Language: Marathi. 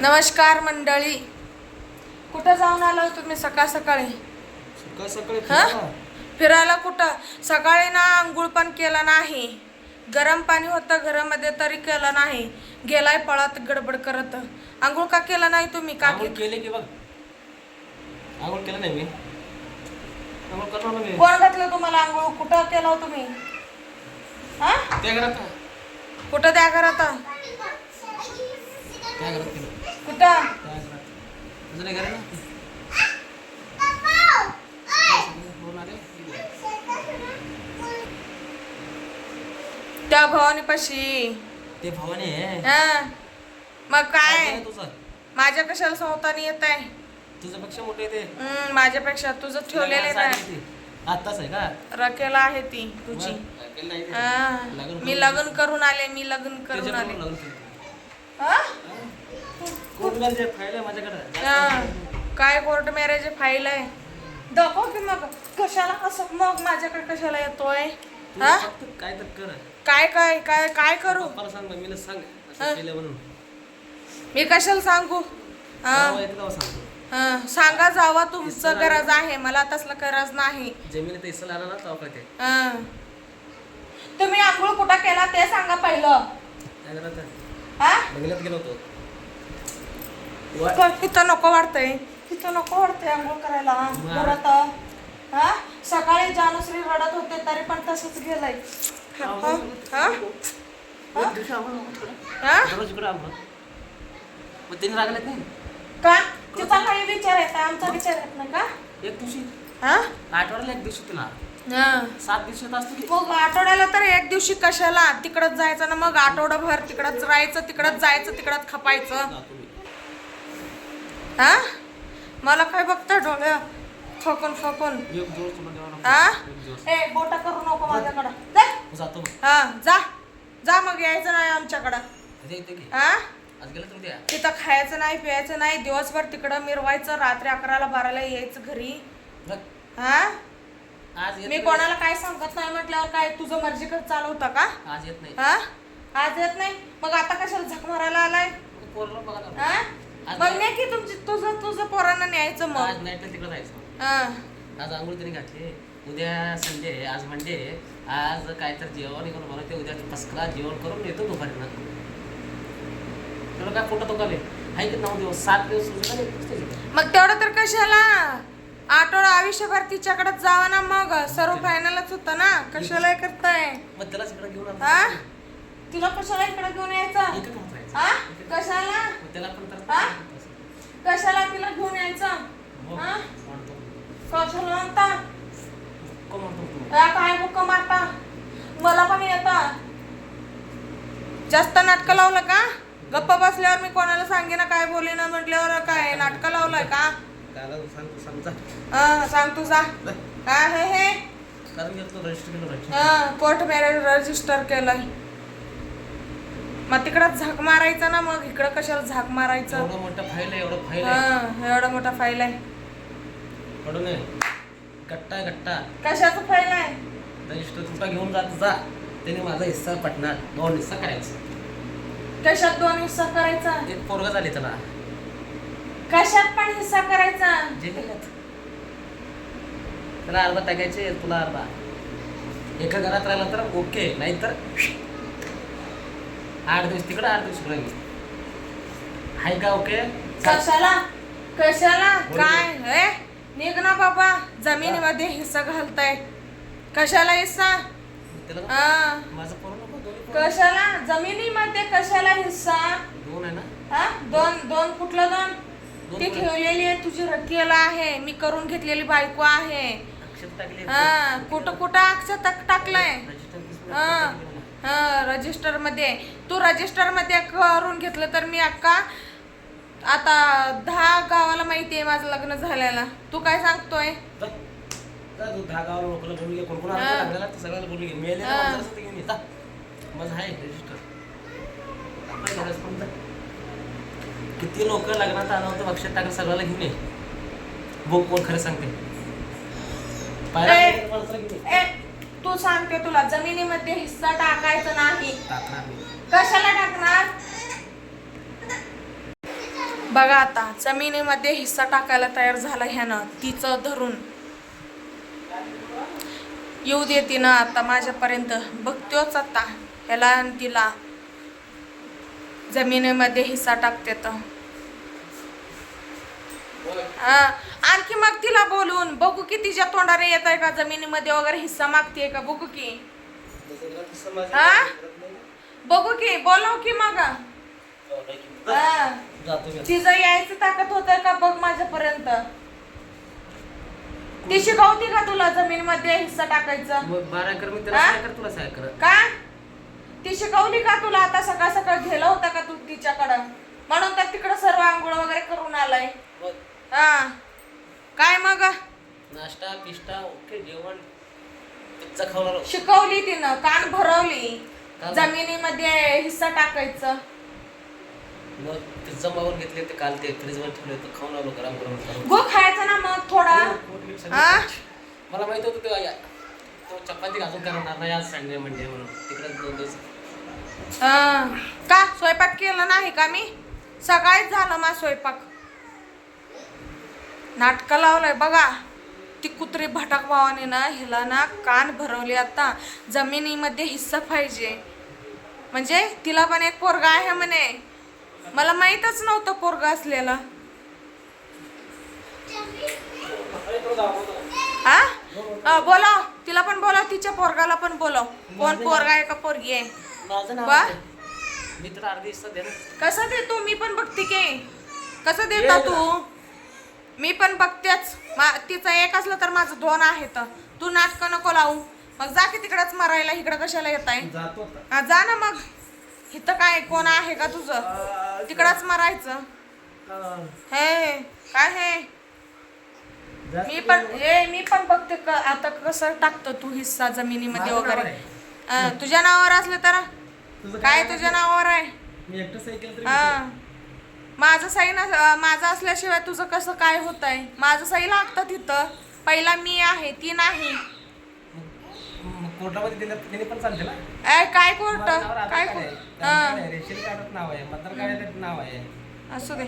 नमस्कार मंडळी. कुठं जाऊन आलो तुम्ही सकाळ सकाळी? सकाळ सकाळी हा? फिरायला. कुठं? सकाळी ना आंघोळ पण केलं नाही. गरम पाणी होतं घरामध्ये तरी केलं नाही. गेलाय पळत गडबड करत. आंघोळ का केलं नाही तुम्ही? का आंघोळ केले? की बघ. आंघोळ केलं नाही मी. आंघोळ करणार ना मी. कोण घातलं तुम्हाला आंघोळ? कुठं केलं हो तुम्ही? हा? त्या घरात. का? कुठं त्या घरात? त्या घरात केलं. कुठं त्या घरात त्या भवानीपाशी ते भवानी? हा. मग काय? तुझं? माझ्या कशाला संवतानी येत आहे तुझ्यापेक्षा मोठे ते. हम्म, माझ्यापेक्षा तुझं ठेवलेले नाही आहे का? रकेला आहे ती तुझी. मी लग्न करून आले मी लग्न करून आले. काय कोर्ट मॅरेज फाईल आहे? दाखव की मग. कशाला असं? मग माझ्याकडे कशाला येतोय? हा? काय तर कर. काय काय काय काय करू? सांग मम्मीला सांग. मी कशाला सांगू? हा. हा. सांगा जावा. तुमचं गरज आहे. मला तसलं गरज नाही. तुम्ही आंघोळ कुठं केला? ते सांगा पहिलं. हा? गेलो होतो. तिथं नको वाटतंय तिथं नको वाटतंय आंघोळ करायला? घरात हा? सकाळी जानश्री रडत होते तरी पण तसंच गेलंय. हा? हा? हा? का? तिचा काही विचार येत आमचा विचार येत नाही का? एक दिवशी? हा? आठवड्याला एक दिवशी तुला. हा. सात दिवशी मग आठवड्याला तर एक दिवशी कशाला? तिकडच जायचं ना मग आठवडाभर तिकडच राहायचं तिकडच जायचं तिकडच खपायचं. हा? मला काय बघता डोळ्या द्यावा लागतो. हा? ए बोटा करू नको माझ्याकडं. जा. हा जा. जा मग यायचं नाही आमच्याकडं. हा? तिथं खायचं नाही प्यायचं नाही. दिवसभर तिकडं मिरवायचं रात्री अकराला बाराला यायचं घरी. हा? मी. कोणाला काय सांगत नाही म्हटल्यावर काय तुझं मर्जी कर चालवता का? आज येत नाही. हा? आज येत नाही? मग आता कशाला झक मारायला आलाय? पोरला बघा नाही की तुमची तुझं तुझं पोरांना न्यायचं मग. आज नाईटला तिकडे जायचं. हा. आज आंघोळ तरी घातली. उद्या संडे आहे, आज मंडे आहे. आज काय तर जेवण करून बनवते उद्या फसकला जेवण करून येतो दुपारी ना तुला काय पोटात दुखाले आहे की नऊ दिवस? सात दिवस नाही. मग तेवढं तर कशाला? आठवडा आयुष्यभर तिच्याकडेच जावा ना मग. सर्व फायनलच होतं ना. कशाला हे करताय? मग त्यालाच इकडे घेऊन आलो. हा? तिला कशाला इकडे घेऊन यायचं? इकडे. हा? कशाला? हा? कशाला तिला घेऊन यायचं? हो. कशाला म्हणता? काय बुक्क मारता? मला पण येता. जास्त नाटकं लावलं का? गप्प बसल्यावर मी कोणाला सांगे ना काय बोले ना म्हटल्यावर काय? नाटकं लावलंय का? त्याला सांगतो हा सांग काय हे हे? कारण घेतो रजिस्टर केलं हा कोर्ट मॅरेज रजिस्टर केलंय. मग तिकडं झाक मारायचं ना मग इकडं कशाला झाक मारायचं? एवढं मोठं फाईल आहे एवढं फाईल आहे. हा एवढा मोठा फाईल आहे. पडू नये गट्टा आहे, गट्टा कशाचं फाईल आहे? रजिस्टर तुमचा घेऊन जात जा त्याने माझा हिस्सा पटणार. दोन हिस्सा करायचा. कशात दोन हिस्सा करायचा? एक पोरगा झाले त्याला. कशात पण हिस्सा करायचा? जे त्याला अर्धा टाकायचे तुला अर्धा. एका घरात राहिला तर ओके नाहीतर आठ दिवस तिकडं आठ दिवस इकडं घे हाय का ओके? कशाला? कशाला? काय? हे निघ ना बाबा. जमिनीमध्ये हिस्सा घालताय. कशाला हिस्सा? हा. माझं नको दोन्ही. कशाला? जमिनीमध्ये कशाला हिस्सा? दोन आहे ना? हा? दोन दोन कुठलं दोन? दोन ती. ठेवलेली आहे तुझी रकेला आहे. मी करून घेतलेली बायको आहे. अक्षर टाकले हा. कुठं कुठं अक्षर तक टाकलाय? रजिस्टर हा. हा. रजिस्टरमध्ये तू रजिस्टरमध्ये करून घेतलं तर मी अक्का आता दहा गावाला माहिती आहे माझं लग्न झालेलं. तू काय सांगतोय? दहा गावाला लोकांना बोलू घे. कोण कोण. आलं लागलेला ते सगळ्याला बोलू घे. मेले. घेऊन ये. जा माझं आहे रजिस्टर. आपण घरात पण जा. किती लोक लग्नात आलं होतं लक्षात टाकलं सगळ्याला घेऊन ये. बघ कोण खरं सांगते तू सांगते तुला जमिनीमध्ये हिस्सा टाकायचा नाही. कशाला टाकणार? बघा आता जमिनीमध्ये हिस्सा टाकायला तयार झाला ह्यानं तिचं धरून. येऊ दे तिनं आता माझ्यापर्यंत. बघतोच आता ह्याला आणि तिला. जमिनीमध्ये हिस्सा टाकते तर. हा आणखी मग तिला बोलून बघू की तिच्या तोंडाने येत आहे का जमिनीमध्ये वगैरे हिस्सा मागते का बघू की. हा? बघू की बोलव की मग. हा. तिचं यायचं ताकद होत का बघ माझ्यापर्यंत. ती शिकवती का तुला जमीन मध्ये हिस्सा टाकायचं? बारा एकर मी हा? तुला का? ती शिकवली का तुला आता सकाळ सकाळ गेला होता का तू तिच्याकडं? म्हणून तर तिकडं सर्व आंघोळ वगैरे करून आलाय. हा. काय मग? नाश्ता पिष्टा ओके जेवण. पिझ्झा खावणार शिकवली तिनं कान भरवली? जमिनीमध्ये हिस्सा टाकायचं. मग मागून घेतले ते काल ते फ्रीजवर ठेवले होते खाऊन आलो गरम गरम गो खायचा ना मग थोडा. हा? मला माहीत होतं ते या- तो चपाती करणार नाही आज संडे म्हणजे म्हणून. तिकडे दोन दिवस. हा. का? स्वयंपाक केला नाही का मी? सकाळीच झालं मा स्वयंपाक. नाटकं लावलंय बघा. ती कुत्री भटाक भावाने ना हिला ना कान भरवले आता. जमिनीमध्ये हिस्सा पाहिजे. म्हणजे तिला पण एक पोरगा आहे म्हणे. मला माहीतच नव्हतं पोरगा असलेलं. हा? बोलाव तिला पण बोलाव तिच्या पोरगाला पण बोलाव कोण पोरगा आहे का पोरगी आहे? आहे. तर ना कसं देतो मी पण बघते की. कसं देता तू? मी पण बघतेच. मा- तिचं एक असलं तर माझं दोन आहेत. तू नाटकं नको लावू. मग जा की तिकडच मरायला इकडं कशाला येत आहे जातो आता. हा जा ना मग. इथं काय कोण आहे का तुझं? तिकडच मरायचं. हे. काय हे? जास्त मी पण हे मी पण बघते क- आता कसं टाकतो तू हिस्सा जमिनीमध्ये माझं नाव वगैरे आहे. अं, तुझ्या नावावर असलं तर? तुझं काय तुझ्या? नावावर आहे? मी एकटं सही केलं तरी हा. माझं सही ना अं, माझं असल्याशिवाय तुझं कसं काय होत आहे माझं सही लागतं तिथं. पहिला मी आहे ती नाही. कोर्टामध्ये दिलं तर त्याने पण चालते ना. ए, काय कोर्ट? माझं नावावर आधार काय कार्ड कोर्ट. हा. पॅन कार्ड आहे, रेशन कार्डात नाव आहे मतदार कार्डात नाव आहे. असू दे.